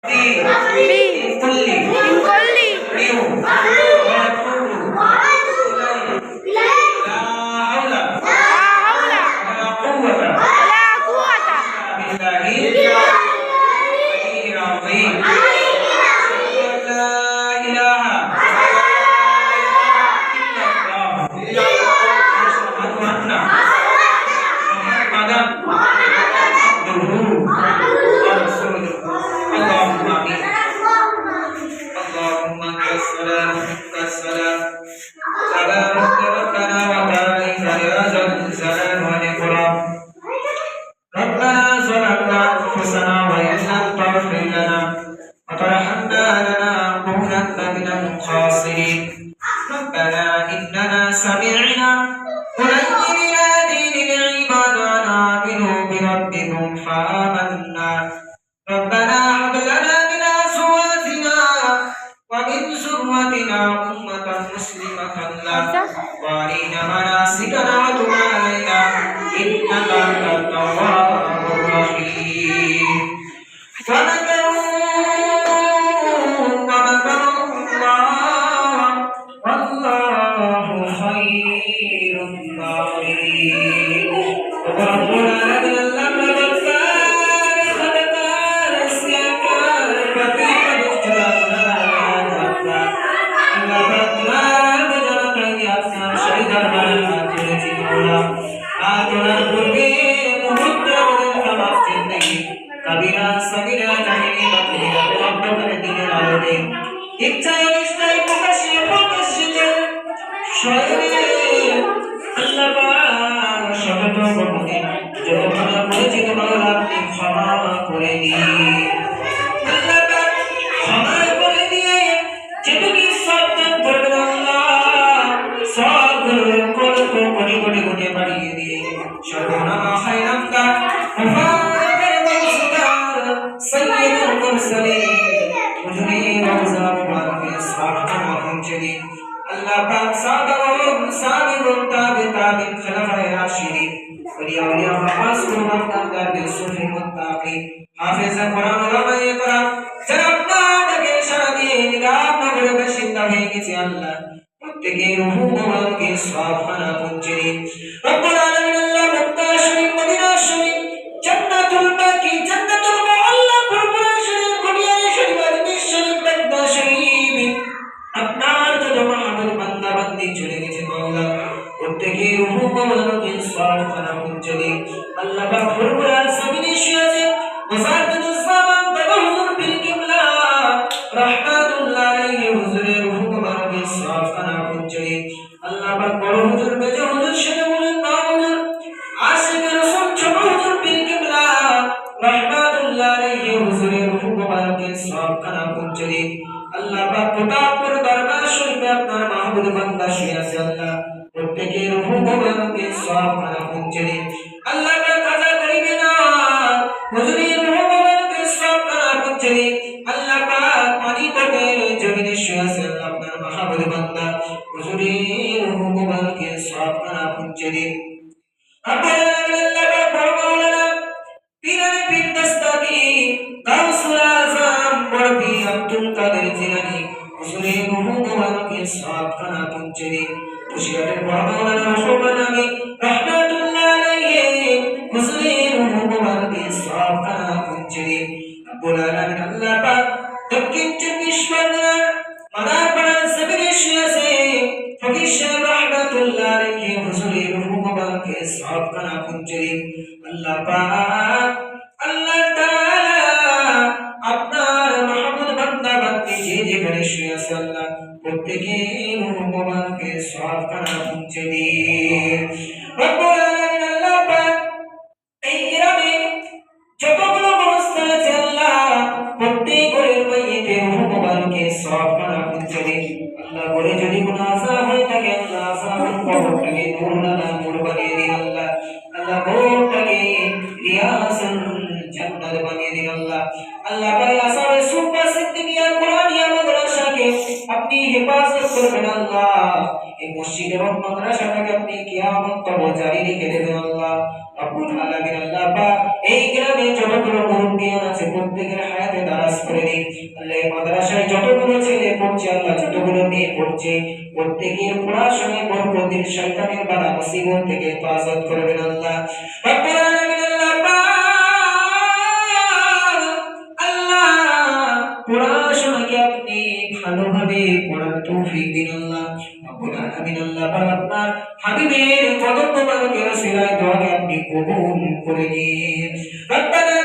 Colli. Colli. Colli. السلام تبارك ربنا وتعاليك رياض السلام والإكرام ربنا ظلمنا أنفسنا وإن لم تغفر لنا وترحمنا لنكونن من الخاسرين ربنا إننا سمعنا منادي ينادي للعباد أن آمنوا بربكم فآمنا ربنا ইচ্ছায় অনিচ্ছায় প্রকাশ্যে প্রকাশ্যে শরীরে আল্লাহ শত গোপনে যখন পরিচিত মাওলা আপনি ক্ষমা করে দিন কোটি কোটি বাড়িয়ে দিয়ে সর্বনামা হুজুরি রওজা মুবারকে সাহাবা পৌঁছে আল্লাহ পাক সাহাবাগণ সাহাবীগণ তাবে তাবিন খলিফায়ে রাশিদিন ওলিয়া ওলিয়া মাহাস কুরবান তাদের সুফি মুত্তাকি হাফেজা কোরআন ওলামায়ে কোরআন যারা আপনাকে সারা দিয়ে নিলাম নগরের বাসিন্দা হয়ে গেছে আল্লাহ প্রত্যেকের রুহু মোবারকে সাফানা পৌঁছে দিন রব্বুল আলামিন দিন আল্লাহ পাক ফুরফুরা সামান দরবার শরীফে আপনার মাহবুব বান্দা শুয়ে আছে আল্লাহ। প্রত্যেকের রুহু মোবারকে সাফানা পৌঁছে দিন কাজা করিবে না। হুজুরের রুহু মোবারকে সাফানা পৌঁছে দিন আল্লাহ পানি পটের জমিনে শুয়ে আপনার মাহবুব বান্দা। হুজুরের রুহু মোবারকে সাফানা পৌঁছে দিন আব্দুল পৌঁছে দিন কুশিয়ারের বড় মাওলানা রহমান আমি রহমাতুল্লাহ আলাইহি হুজুরের রুহু মোবারকে সাফানা পৌঁছে দিন রব্বুল আলামিন আল্লাহ পাক দক্ষিণ চব্বিশ পরগনার মাদারপাড়া জমিনে শুয়ে আছে ফকির সাহেব রহমাতুল্লাহ আলাইহি হুজুরের রুহু মোবারকে সাফানা পৌঁছে দিন আল্লাহ পাক আল্লাহ তাআলা আপনার মাহবুব বান্দা বান্দি যে যেখানে শুয়ে আছে আল্লাহ প্রত্যেকের পৌঁছে দিন রব্বুল আলামিন আল্লাহ পাক এই গ্রামে যতগুলো অবস্থা আছে আল্লাহ প্রত্যেক ঘরের মাইয়েতে রুহ মোবারকে সব করা পৌঁছে দিন আল্লাহ। করে যদি কোনো আশা হয়ে থাকে আল্লাহ আশার কবরটাকে নূর নালা নূর বানিয়ে দিন আল্লাহ। আল্লাহ কবরটাকে রিয়াসান জান্নাত বানিয়ে দিন আল্লাহ। আল্লাহ পাক আশা সুপার সিদ্দিকিয়া কোরআনিয়া মাদ্রাসা মাদ্রাসাটাকে আপনি হেফাজত করবেন আল্লাহ। এই মসজিদ এবং মাদ্রাসাটাকে আপনি কিয়ামত তব জারি রেখে দেবেন আল্লাহ। রব্বুল আলামিন আল্লাহ পাক এই গ্রামে যতগুলো মুরব্বিয়ান আছে প্রত্যেকের হায়াতে দারাজ করে দিন আল্লাহ এই মাদ্রাসায় যতগুলো ছেলে পড়ছে, আল্লাহ যতগুলো মেয়ে পড়ছে, প্রত্যেকের পড়াশোনায় বরকত শয়তানের বাধা মুসিবত থেকে হেফাজত করবেন আল্লাহ। রব্বুল আলামিন আল্লাহ পাক আল্লাহ, পড়াশোনাকে আপনি ভালোভাবে পড়ার তৌফিক দিন আল্লাহ রব্বুল আলামিন আল্লাহ পাক আপনার হাবিবের কদম মোবারকের ওসিলায় দোয়াকে আপনি কবুল করে নিন। রব্বানা